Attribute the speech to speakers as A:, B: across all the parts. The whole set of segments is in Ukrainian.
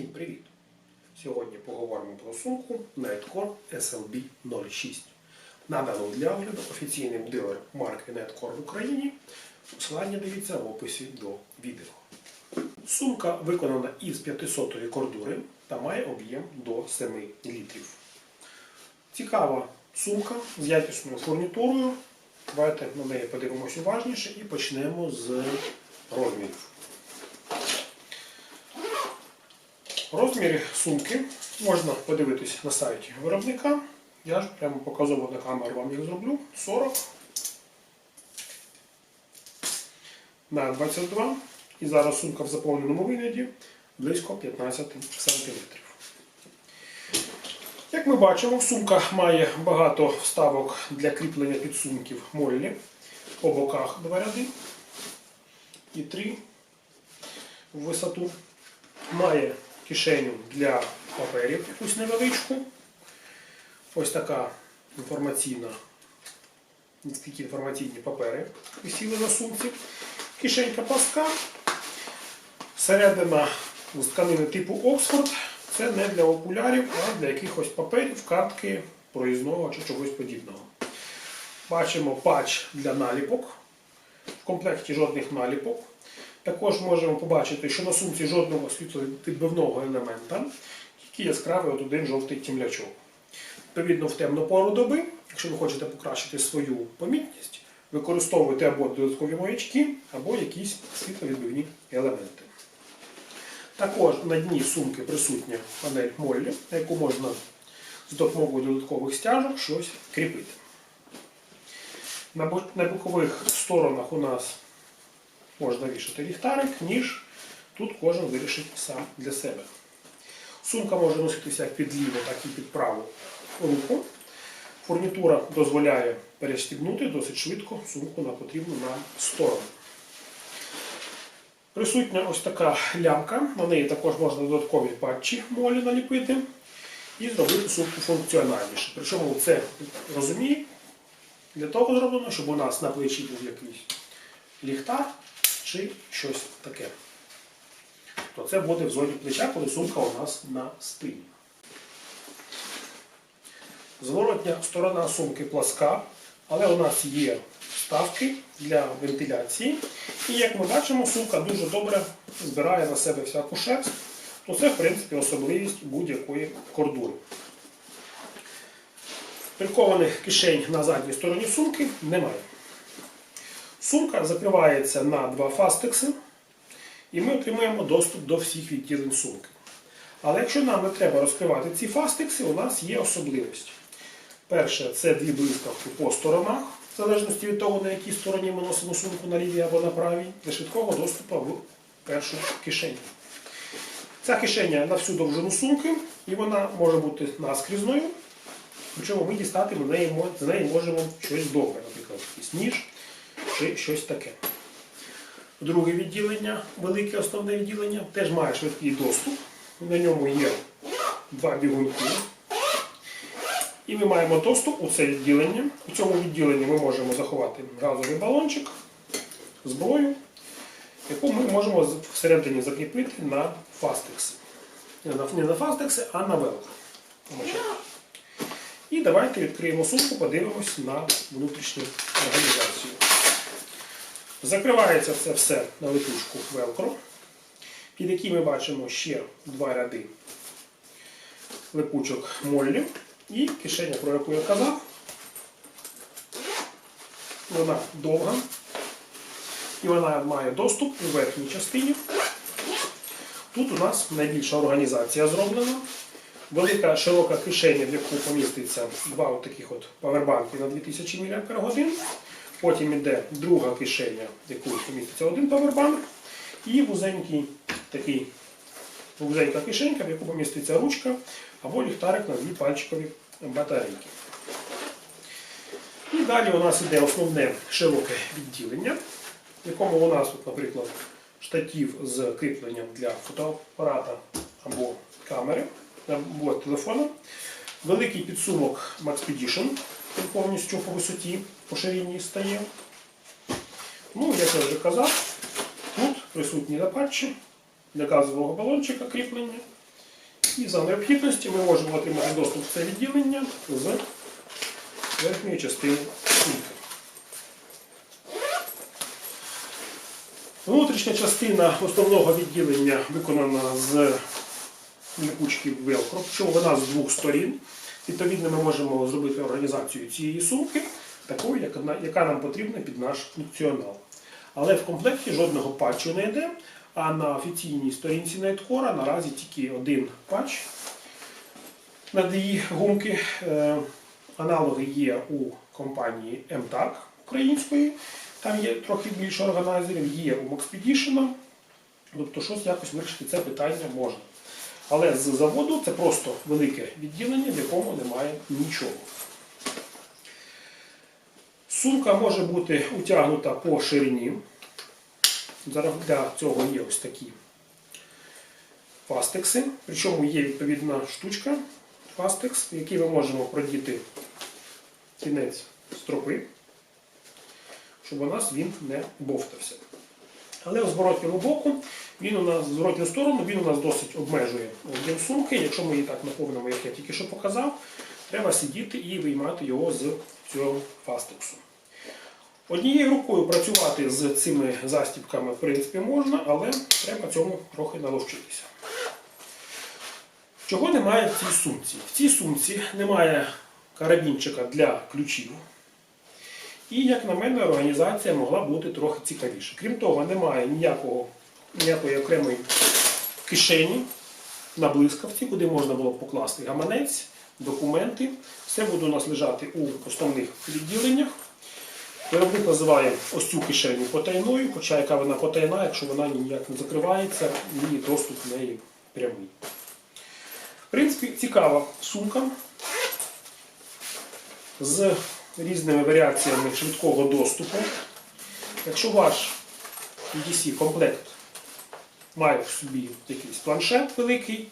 A: Всім привіт! Сьогодні поговоримо про сумку Nightcore SLB 06. Надано для огляду офіційним дилером марки Nightcore в Україні. Посилання дивіться в описі до відео. Сумка виконана із 500-ї кордури та має об'єм до 7 літрів. Цікава сумка з якісною фурнітурою. Давайте на неї подивимось уважніше і почнемо з розмірів. Розміри сумки можна подивитись на сайті виробника. Я ж прямо показово на камеру вам їх зроблю. 40 на 22. І зараз сумка в заповненому вигляді близько 15 см. Як ми бачимо, сумка має багато вставок для кріплення підсумків моллі. По боках два ряди і три в висоту. Має кишеню для паперів якусь невеличку. Ось така інформаційна, такі інформаційні папери висіли на сумці. Кишенька пласка. Середина з тканини типу Оксфорд. Це не для окулярів, а для якихось паперів, картки, проїзного чи чогось подібного. Бачимо патч для наліпок. В комплекті жодних наліпок. Також можемо побачити, що на сумці жодного світловідбивного елемента, тільки яскравий от один жовтий тімлячок. Відповідно, в темну пору доби, якщо ви хочете покращити свою помітність, використовуйте або додаткові маячки, або якісь світловідбивні елементи. Також на дні сумки присутня панель Моллі, на яку можна з допомогою додаткових стяжок щось кріпити. На бокових сторонах у нас можна вішати ліхтарик, ніж тут кожен вирішить сам для себе. Сумка може носитися як під ліву, так і під праву руку. Фурнітура дозволяє перестібнути досить швидко сумку на потрібну нам сторону. Присутня ось така лямка, на неї також можна додаткові патчі молі наліпити і зробити сумку функціональніше. Причому це розуміє, для того зроблено, щоб у нас на плечі був якийсь ліхтар чи щось таке. То це буде в зоні плеча, коли сумка у нас на спині. Зворотня сторона сумки пласка, але у нас є вставки для вентиляції. І як ми бачимо, сумка дуже добре збирає на себе всяку шерсть. То це, в принципі, особливість будь-якої кордури. Прикованих кишень на задній стороні сумки немає. Сумка закривається на два фастекси, і ми отримуємо доступ до всіх відділень сумки. Але якщо нам не треба розкривати ці фастекси, у нас є особливість. Перше, це дві блискавки по сторонах, в залежності від того, на якій стороні ми носимо сумку на лівій або на правій, для швидкого доступу в першу кишеню. Ця кишеня на всю довжину сумки, і вона може бути наскрізною. Причому ми дістати з неї можемо щось довге, наприклад, якийсь ніж чи щось таке. Друге відділення, велике основне відділення, теж має швидкий доступ. На ньому є два бігунки. І ми маємо доступ у це відділення. У цьому відділенні ми можемо заховати газовий балончик, зброю, яку ми можемо всередині закріпити на фастекси. Не на, фастекси, а на велкро. І давайте відкриємо сумку, подивимось на внутрішню організацію. Закривається це все на липучку велкро, під який ми бачимо ще два ряди липучок моллі і кишеня, про яку я казав. Вона довга і вона має доступ у верхній частині. Тут у нас найбільша організація зроблена. Велика широка кишеня, в яку поміститься два от таких от павербанки на 2000 мАч. Потім йде друга кишеня, в яку поміститься один павербанк. І вузенький такий вузенька кишенька, в яку поміститься ручка або ліхтарик на дві пальчикові батарейки. І далі у нас йде основне широке відділення, в якому у нас, от, наприклад, штатів з кріпленням для фотоапарата або камери, або телефона. Великий підсумок Maxpedition, повністю по висоті, по стає. Ну, як я вже казав, тут присутні на патчі для газового балончика кріплення І за необхідності ми можемо отримати доступ в це відділення з верхньої частини сумки. Внутрішня частина основного відділення виконана з липучки велкро, причому вона з двох сторін. Відповідно, ми можемо зробити організацію цієї сумки такою, яка, нам потрібна під наш функціонал. Але в комплекті жодного патчу не йде, а на офіційній сторінці Nightcore наразі тільки один патч на її гумки. Е, Аналоги є у компанії MTAG української, там є трохи більше органайзерів, є у Maxpedition. Тобто щось якось вирішити це питання можна. Але з заводу це просто велике відділення, в якому немає нічого. Сумка може бути утягнута по ширині. Для цього є ось такі фастекси. Причому є відповідна штучка фастекс, в який ми можемо продіти кінець стропи, щоб у нас він не бовтався. Але в зворотньому боку він у нас в зворотню сторону він у нас досить обмежує об'єм сумки. Якщо ми її так наповнимо, як я тільки що показав, треба сидіти і виймати його з цього фастексу. Однією рукою працювати з цими застібками в принципі можна, але треба цьому трохи наловчитися. Чого немає в цій сумці? В цій сумці немає карабінчика для ключів. І, як на мене, організація могла бути трохи цікавіша. Крім того, немає ніякого, ніякої окремої кишені на блискавці, куди можна було б покласти гаманець, документи. Все буде у нас лежати у основних відділеннях. Виробник називає ось цю кишеню потайною, хоча яка вона потайна, якщо вона ніяк не закривається, і доступ в неї прямий. В принципі, цікава сумка з різними варіаціями швидкого доступу. Якщо ваш EDC комплект має в собі якийсь планшет великий,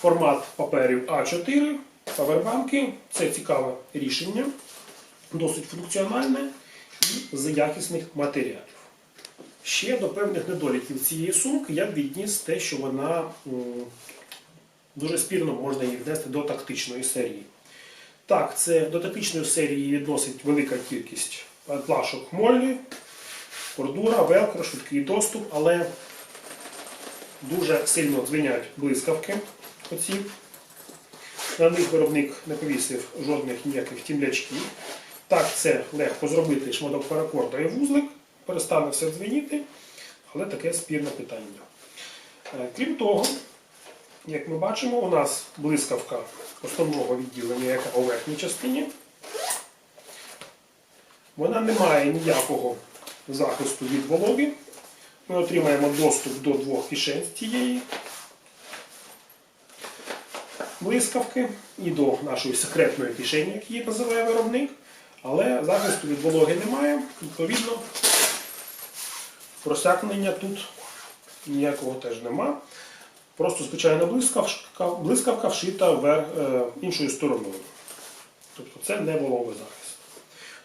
A: формат паперів А4, павербанки, це цікаве рішення, досить функціональне і з якісних матеріалів. Ще до певних недоліків цієї сумки я б відніс те, що вона дуже спірно можна її внести до тактичної серії. Так, це до тактичної серії відносить велика кількість плашок Моллі, кордура, велкро, швидкий доступ, але дуже сильно дзвенять блискавки. Оці. На них виробник не повісив жодних ніяких тімлячків. Так, це легко зробити шматок паракорда і вузлик, перестане все дзвеніти, але таке спірне питання. Е, Крім того, як ми бачимо, у нас блискавка основного відділення, яка у верхній частині. Вона не має ніякого захисту від вологи. Ми отримаємо доступ до двох кишень з цієї блискавки і до нашої секретної кишені, як її називає виробник. Але захисту від вологи немає. Відповідно, просякнення тут ніякого теж нема. Просто звичайна блискавка, блискавка вшита вверх, е, іншою стороною. Тобто це не вологий захист.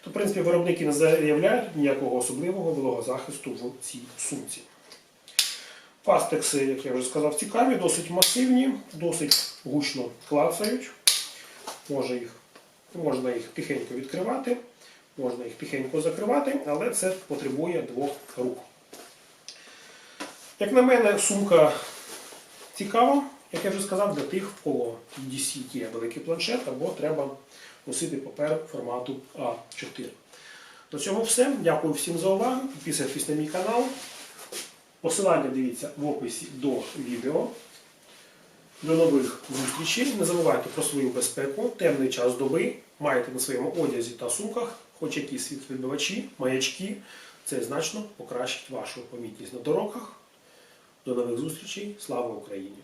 A: То, в принципі, виробники не заявляють ніякого особливого вологозахисту в цій сумці. Фастекси, як я вже сказав, цікаві, досить масивні, досить гучно клацають. Може їх, можна їх тихенько відкривати, можна їх тихенько закривати, але це потребує двох рук. Як на мене, сумка цікава, як я вже сказав, для тих, в кого DC є великий планшет, або треба носити папер формату А4. До цього все. Дякую всім за увагу. Підписуйтесь на мій канал. Посилання дивіться в описі до відео. До нових зустрічей. Не забувайте про свою безпеку, темний час доби. Маєте на своєму одязі та сумках хоч якісь світловідбивачі, маячки. Це значно покращить вашу помітність на дорогах. До нових зустрічей. Слава Україні!